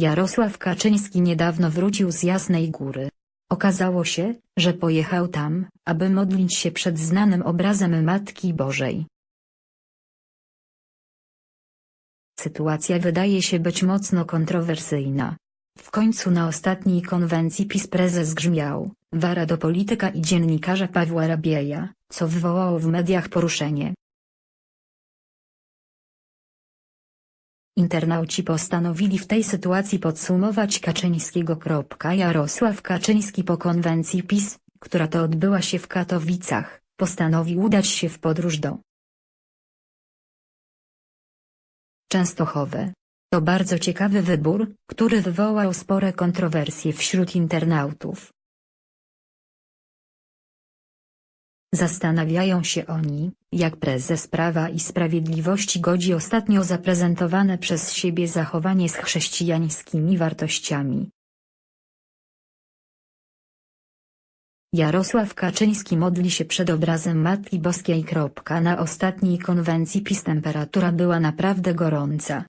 Jarosław Kaczyński niedawno wrócił z Jasnej Góry. Okazało się, że pojechał tam, aby modlić się przed znanym obrazem Matki Bożej. Sytuacja wydaje się być mocno kontrowersyjna. W końcu na ostatniej konwencji PiS prezes grzmiał, wara do polityka i dziennikarza Pawła Rabieja, co wywołało w mediach poruszenie. Internauci postanowili w tej sytuacji podsumować Kaczyńskiego. Jarosław Kaczyński po konwencji PiS, która to odbyła się w Katowicach, postanowił udać się w podróż do Częstochowy. To bardzo ciekawy wybór, który wywołał spore kontrowersje wśród internautów. Zastanawiają się oni, jak prezes Prawa i Sprawiedliwości godzi ostatnio zaprezentowane przez siebie zachowanie z chrześcijańskimi wartościami. Jarosław Kaczyński modli się przed obrazem Matki Boskiej. Na ostatniej konwencji PiS temperatura była naprawdę gorąca.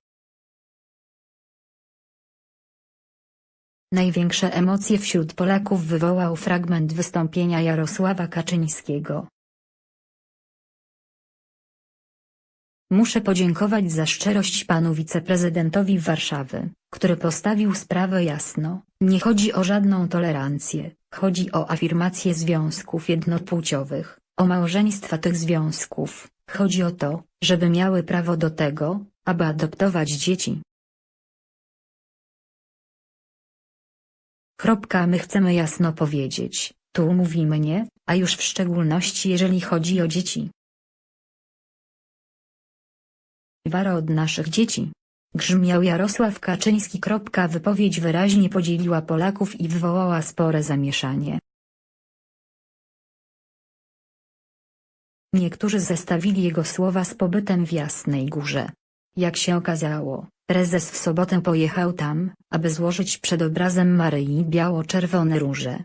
Największe emocje wśród Polaków wywołał fragment wystąpienia Jarosława Kaczyńskiego. Muszę podziękować za szczerość panu wiceprezydentowi Warszawy, który postawił sprawę jasno, nie chodzi o żadną tolerancję, chodzi o afirmację związków jednopłciowych, o małżeństwa tych związków, chodzi o to, żeby miały prawo do tego, aby adoptować dzieci. Kropka my chcemy jasno powiedzieć, tu mówimy nie, a już w szczególności jeżeli chodzi o dzieci. Wara od naszych dzieci. Grzmiał Jarosław Kaczyński. Wypowiedź wyraźnie podzieliła Polaków i wywołała spore zamieszanie. Niektórzy zestawili jego słowa z pobytem w Jasnej Górze. Jak się okazało, prezes w sobotę pojechał tam, aby złożyć przed obrazem Maryi biało-czerwone róże.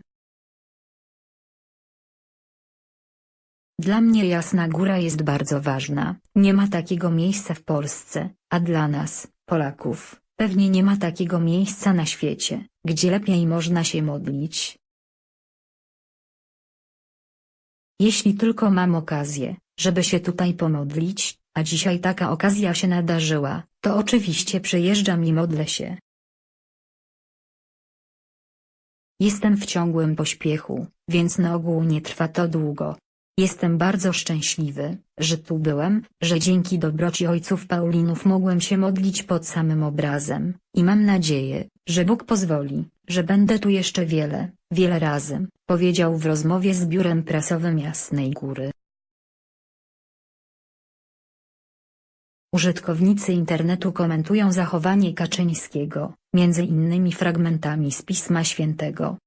Dla mnie Jasna Góra jest bardzo ważna, nie ma takiego miejsca w Polsce, a dla nas, Polaków, pewnie nie ma takiego miejsca na świecie, gdzie lepiej można się modlić. Jeśli tylko mam okazję, żeby się tutaj pomodlić, a dzisiaj taka okazja się nadarzyła, to oczywiście przyjeżdżam i modlę się. Jestem w ciągłym pośpiechu, więc na ogół nie trwa to długo. Jestem bardzo szczęśliwy, że tu byłem, że dzięki dobroci ojców Paulinów mogłem się modlić pod samym obrazem, i mam nadzieję, że Bóg pozwoli, że będę tu jeszcze wiele, wiele razy, powiedział w rozmowie z biurem prasowym Jasnej Góry. Użytkownicy internetu komentują zachowanie Kaczyńskiego, między innymi fragmentami z Pisma Świętego.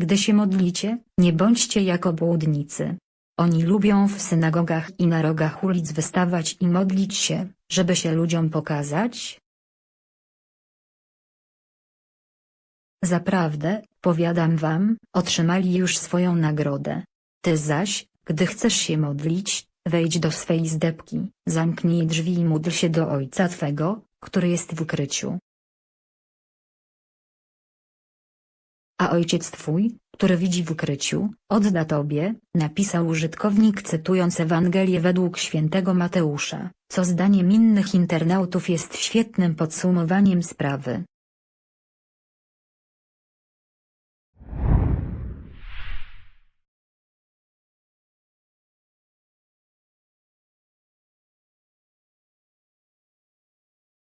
Gdy się modlicie, nie bądźcie jak obłudnicy. Oni lubią w synagogach i na rogach ulic wystawać i modlić się, żeby się ludziom pokazać. Zaprawdę, powiadam wam, otrzymali już swoją nagrodę. Ty zaś, gdy chcesz się modlić, wejdź do swej zdebki, zamknij drzwi i módl się do Ojca Twego, który jest w ukryciu. A Ojciec Twój, który widzi w ukryciu, odda Tobie, napisał użytkownik cytując Ewangelię według świętego Mateusza, co zdaniem innych internautów jest świetnym podsumowaniem sprawy.